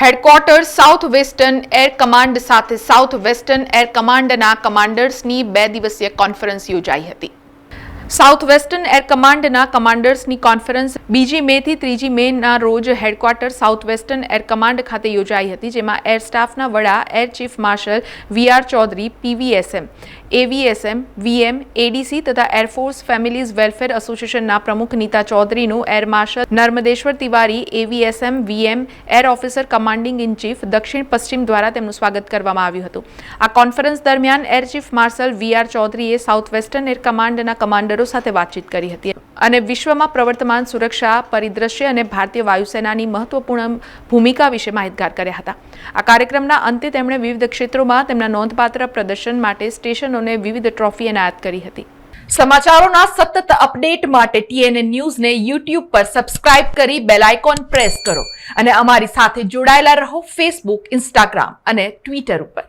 Headquarter south western air command સાથે south western air કમાન્ડના કમાન્ડર્સની બે દિવસીય કોન્ફરન્સ યોજાઈ હતી. સાઉથ વેસ્ટર્ન એર કમાન્ડના કમાન્ડર્સની કોન્ફરન્સ બીજી મે થી ત્રીજી મેના રોજ headquarter south western air command ખાતે યોજાઈ હતી, જેમાં એર સ્ટાફના વડા air chief marshal V R Chaudhari PVSM AVSM VM ADC તથા એરફોર્સ ફેમિલીઝ વેલફેર એસોસિએશનના પ્રમુખ Nita ચૌધરીનું, air marshal Narmadeshwar Tiwari AVSM VM air officer commanding in chief દક્ષિણ પશ્ચિમ દ્વારા તેમનું સ્વાગત કરવામાં આવ્યું હતું. આ કોન્ફરન્સ દરમિયાન air chief marshal V R ચૌધરીએ સાઉથ વેસ્ટર્ન એર કમાન્ડના કમાન્ડરો સાથે વાતચીત કરી હતી. અને વિશ્વમાં પ્રવર્તમાન સુરક્ષા, પરિદ્રશ્ય અને ભારતીય વાયુસેનાની મહત્વપૂર્ણ ભૂમિકા વિશે માહિતગાર કર્યા હતા. આ કાર્યક્રમના અંતે તેમણે વિવિધ ક્ષેત્રોમાં તેમના નોંધપાત્ર પ્રદર્શન માટે સ્ટેશનોને વિવિધ ટ્રોફી એનાયત કરી હતી. સમાચારોના સતત અપડેટ માટે ટીએનએ ન્યૂઝને યુટ્યુબ પર સબસ્ક્રાઇબ કરી બેલ આઇકોન પ્રેસ કરો. અને અમારી સાથે જોડાયેલા રહો ફેસબુક, ઇન્સ્ટાગ્રામ અને ટ્વિટર ઉપર.